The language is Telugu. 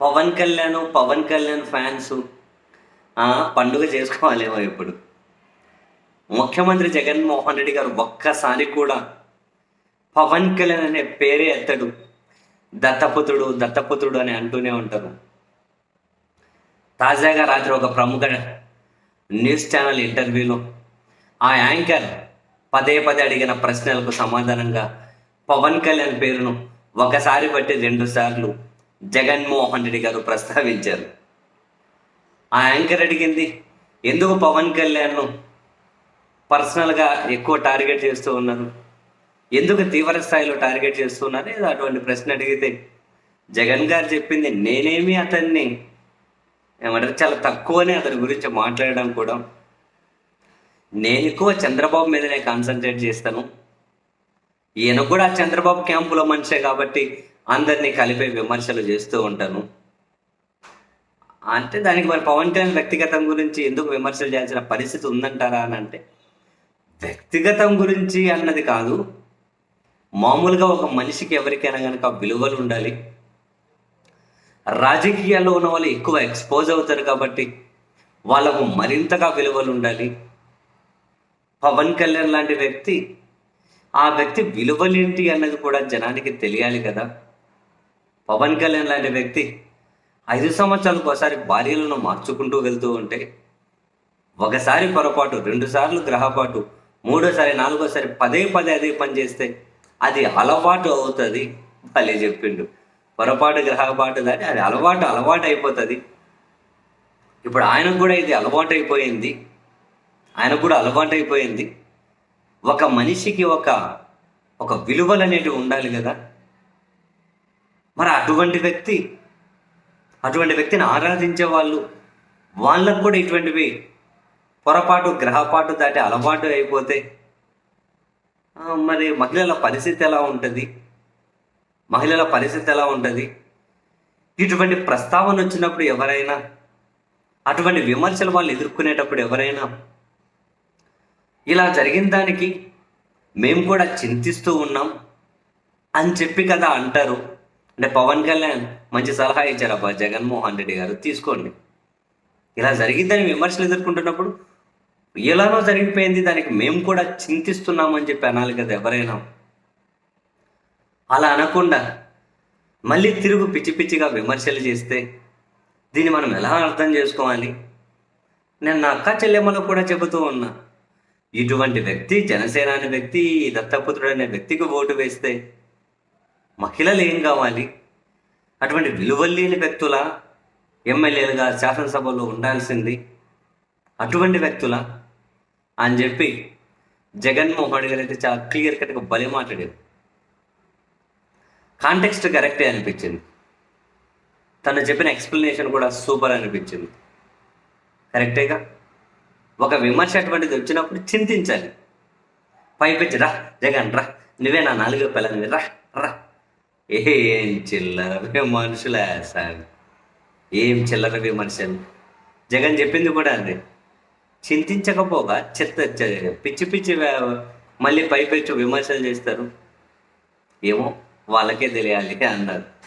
పవన్ కళ్యాణ్ పవన్ కళ్యాణ్ ఫ్యాన్స్ పండుగ చేసుకోవాలేమో ఇప్పుడు. ముఖ్యమంత్రి జగన్మోహన్ రెడ్డి గారు ఒక్కసారి కూడా పవన్ కళ్యాణ్ అనే పేరే ఎత్తడు. దత్తపుత్రుడు దత్తపుత్రుడు అని అంటూనే ఉంటారు. తాజాగా రాత్రి ఒక ప్రముఖ న్యూస్ ఛానల్ ఇంటర్వ్యూలో ఆ యాంకర్ పదే పదే అడిగిన ప్రశ్నలకు సమాధానంగా పవన్ కళ్యాణ్ పేరును ఒకసారి బట్టి రెండు సార్లు జగన్మోహన్ రెడ్డి గారు ప్రస్తావించారు. ఆ యాంకర్ అడిగింది ఎందుకు పవన్ కళ్యాణ్ను పర్సనల్గా ఎక్కువ టార్గెట్ చేస్తూ ఉన్నారు? ఎందుకు తీవ్ర స్థాయిలో టార్గెట్ చేస్తున్నారు ఏదో అటువంటి ప్రశ్న అడిగితే జగన్ గారు చెప్పింది నేనేమి అతన్ని ఏమంటారు చాలా తక్కువనే అతని గురించి మాట్లాడడం కూడా. నేను ఎక్కువ చంద్రబాబు మీదనే కాన్సన్ట్రేట్ చేస్తాను. ఈయన కూడా చంద్రబాబు క్యాంపులో మనిషే కాబట్టి అందరినీ కలిపే విమర్శలు చేస్తూ ఉంటాను. అంటే దానికి మరి పవన్ కళ్యాణ్ వ్యక్తిగతం గురించి ఎందుకు విమర్శలు చేయాల్సిన పరిస్థితి ఉందంటారా అని అంటే వ్యక్తిగతం గురించి అన్నది కాదు. మామూలుగా ఒక మనిషికి ఎవరికైనా కనుక విలువలు ఉండాలి. రాజకీయాల్లో ఉన్న వాళ్ళు ఎక్కువ ఎక్స్పోజ్ అవుతారు కాబట్టి వాళ్ళకు మరింతగా విలువలు ఉండాలి. పవన్ కళ్యాణ్ లాంటి వ్యక్తి ఆ వ్యక్తి విలువలేంటి అన్నది కూడా జనానికి తెలియాలి కదా. పవన్ కళ్యాణ్ లాంటి వ్యక్తి ఐదు సంవత్సరాలకు ఒకసారి భార్యలను మార్చుకుంటూ వెళ్తూ ఉంటే ఒకసారి పొరపాటు రెండుసార్లు గ్రహపాటు మూడోసారి నాలుగోసారి పదే పదే అదే పని చేస్తే అది అలవాటు అవుతుంది భలే చెప్పిండు. పొరపాటు గ్రహపాటు దాటి అది అలవాటు అలవాటు అయిపోతుంది. ఇప్పుడు ఆయనకు కూడా ఇది అలవాటు అయిపోయింది. ఆయనకు కూడా అలవాటు అయిపోయింది. ఒక మనిషికి ఒక ఒక విలువలు అనేటివి ఉండాలి కదా. మరి అటువంటి వ్యక్తి అటువంటి వ్యక్తిని ఆరాధించే వాళ్ళు వాళ్ళకు కూడా ఇటువంటివి పొరపాటు గ్రహపాటు దాటి అలవాటు అయిపోతే మరి మహిళల పరిస్థితి ఎలా ఉంటుంది? మహిళల పరిస్థితి ఎలా ఉంటుంది? ఇటువంటి ప్రస్తావన వచ్చినప్పుడు ఎవరైనా అటువంటి విమర్శలు వాళ్ళు ఎదుర్కొనేటప్పుడు ఎవరైనా ఇలా జరిగిన దానికి మేము కూడా చింతిస్తూ ఉన్నాం అని చెప్పి కదా అంటారు. అంటే పవన్ కళ్యాణ్ మంచి సలహా ఇచ్చారు. అబ్బా జగన్మోహన్ రెడ్డి గారు తీసుకోండి. ఇలా జరిగిందని విమర్శలు ఎదుర్కొంటున్నప్పుడు ఎలానో జరిగిపోయింది. దానికి మేము కూడా చింతిస్తున్నామని చెప్పి అనాలి కదా ఎవరైనా. అలా అనకుండా మళ్ళీ తిరుగు పిచ్చి పిచ్చిగా విమర్శలు చేస్తే దీన్ని మనం ఎలా అర్థం చేసుకోవాలి? నేను నా అక్క చెల్లెమ్మలో కూడా చెబుతూ ఉన్నా ఇటువంటి వ్యక్తి జనసేన అనే వ్యక్తి దత్తపుత్రుడు అనే వ్యక్తికి ఓటు వేస్తే మహిళలు ఏం కావాలి? అటువంటి విలువల్లేని వ్యక్తుల ఎమ్మెల్యేలుగా శాసనసభలో ఉండాల్సింది అటువంటి వ్యక్తుల అని చెప్పి జగన్మోహన్ రెడ్డి గారు అయితే చాలా క్లియర్ కట్గా బలి మాట్లాడారు. కాంటెక్స్ట్ కరెక్టే అనిపించింది. తను చెప్పిన ఎక్స్ప్లెనేషన్ కూడా సూపర్ అనిపించింది. కరెక్టేగా? ఒక విమర్శ అటువంటిది వచ్చినప్పుడు చింతించాలి. పైపెచ్చి రా జగన్ రా నువ్వే నా నాలుగో పిల్లని రా రా. ఏం చిల్లర మనుషులే సార్? ఏం చిల్లరవి మనుషులు? జగన్ చెప్పింది కూడా అది చింతించకపోగా చెత్త పిచ్చి పిచ్చి మళ్ళీ మళ్ళీ పైపెచ్చు విమర్శలు చేస్తారు. ఏమో వాళ్ళకే తెలియాలి అన్నారు